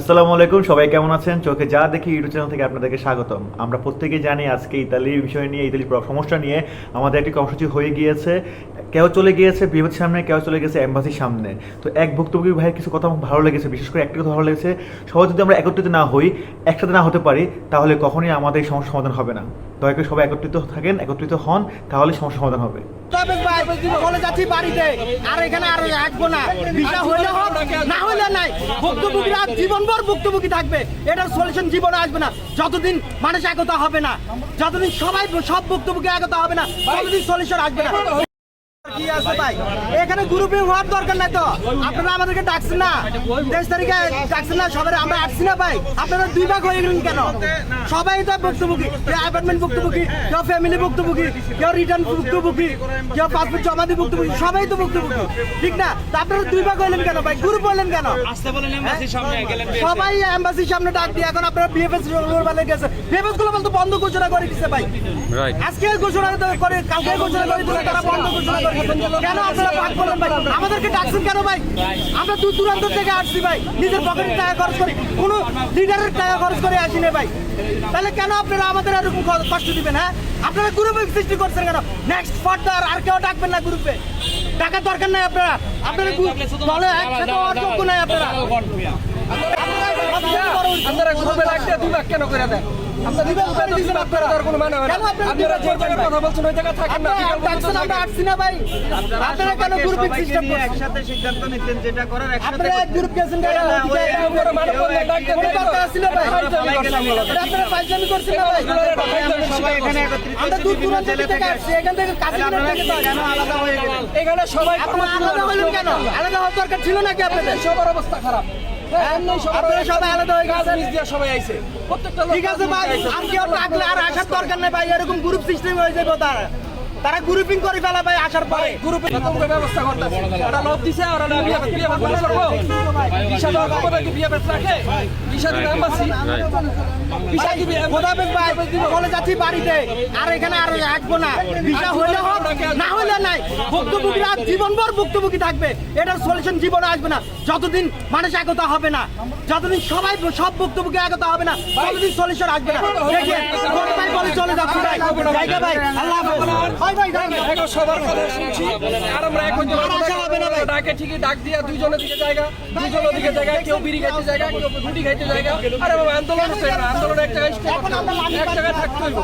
আসসালামু আলাইকুম, সবাই কেমন আছেন? চোখে যা দেখি ইউটিউব চ্যানেল থেকে আপনাদেরকে স্বাগতম। আমরা প্রত্যেকেই জানি আজকে ইতালির বিষয় নিয়ে ইতালির সমস্যা নিয়ে আমাদের একটি কর্মসূচি হয়ে গিয়েছে। কেউ চলে গিয়েছে বিপদ সামনে, কেউ চলে গেছে এম্বাসির সামনে। তো এক ভুক্তভোগী ভাইয়ের কিছু কথা ভালো লেগেছে, বিশেষ করে একটি কথা ভালো লেগেছে। সবাই যদি আমরা একত্রিত না হই, একসাথে না হতে পারি, তাহলে কখনোই আমাদের এই সমস্যার সমাধান হবে না। দয়া করে সবাই একত্রিত থাকেন, একত্রিত হন, তাহলে সমস্যা সমাধান হবে। তবে বাড়িতে। আর এখানে আর রাখব না। বিষয় হইলে হোক, না হইলে নাই। জীবনভর ভুক্তভোগী থাকবে। এটার সলিউশন জীবনে আসবে না। যতদিন মানুষ একতা হবে না, যতদিন সবাই সব ভুক্তভোগী একতা হবে না, ততদিন সলিউশন আসবে না। কি আছে ভাই? এখানে গ্রুপিং হওয়ার দরকার নাই তো। আপনারা আমাদেরকে ডাকছেন না। তেইশ তারিখে ডাকছেন না সবাই আমরা আসছি না ভাই। আপনারা দুই ভাগ হয়ে গেলেন কেন? সবাই তো ভুক্তভোগী। কেউ অ্যাপার্টমেন্ট ভুক্তভোগী কেউ ফ্যামিলি ভুক্তভোগী কেউ রিটার্ন ভুক্তভোগী কেউ পাসপোর্ট জমা দিয়ে ভুক্তভোগী সবাই তো ভুক্তভোগী। ঠিক না? তা আপনারা দুই ভাগ হইলেন কেন ভাই? গ্রুপ হইলেন কেন? গেলেন সবাই এম্বাসির সামনে ডাক দিয়ে এখন আপনারা বিএফএস রোড গেছে বিএফএসগুলো বলতে বন্ধ ঘোষণা করে দিচ্ছে ভাই। আজকে ঘোষণা করে কালকে ঘোষণা করে দিলে তারা বন্ধ ঘোষণা করে দিচ্ছে। কেন আপনারা ভাগ করলেন ভাই? আমাদেরকে ডাকছেন কেন ভাই? আমরা দূর দূরান্ত থেকে আসছি ভাই। নিজের পকেটের টাকা খরচ করি। কোনো লিডারের টাকা খরচ করে আসি না ভাই। তাহলে কেন আপনারা আমাদের এরকম কষ্ট দিবেন হ্যাঁ? আপনারা গ্রুপে সৃষ্টি করছেন কেন? নেক্সট ফার্দার আর কেউ ডাকবেন না গ্রুপে টাকার দরকার নাই আপনারা। আপনারা দলে একসাথে হওয়ার যোগ্য নাই আপনারা। আপনারা গ্রুপে রাখতে দুই কেন করে দেন? মানে হয় একসাথে সিদ্ধান্ত নিতেন যেটা করার এখানে হয়ে সবাই আলাদা হলেন কেন? আলাদা হওয়ার দরকার ছিল নাকি আপনাদের? সবার অবস্থা খারাপ। আপনারা সবাই আলাদা হয়ে গেছেন। সবাই আইছে। প্রত্যেকটা ঠিক আছে ভাই আর। কেউ আর আসার দরকার নেই ভাই এরকম গ্রুপ সিস্টেম হয়ে যাবে তারা। তারা গ্রুপিং করে ফেলা ভাই আসার পরে। গ্রুপে ব্যবস্থা করতেছে। ওরা দিছে ওরা বিয়ে বিয়ে করব। ক্ষমতা কি বিয়ে রাখে এম্বাসি ভিসা কি ভাই বলে যাচ্ছি বাড়িতে। আর এখানে আর না। বিষয় হইলে হোক না হইলে নাই। ভুক্তভোগীরা জীবনভর ভুক্তভোগী থাকবে। এটার সলিউশন জীবনে আসবে না। যতদিন মানুষ একতা হবে না যতদিন সবাই সব ভুক্তভোগী একতা হবে না ততদিন সলিউশন আসবে না। বলে চলে যাচ্ছি ভাই জায়গা ভাই আল্লাহ ভাই ভাই এখন সবার কথা শুনছি। আর আমরা এখন যে আর হবে না ভাই। ডাকে ঠিকই ডাক দিয়া দুইজনের দিকে জায়গা দুইজনের দিকে জায়গা কেউ বিড়ি খাইতে জায়গা কেউ রুটি খাইতে জায়গা। আরে বাবা আন্দোলন হচ্ছে না? আন্দোলন এক জায়গায়। এক জায়গায় থাকতে হইব।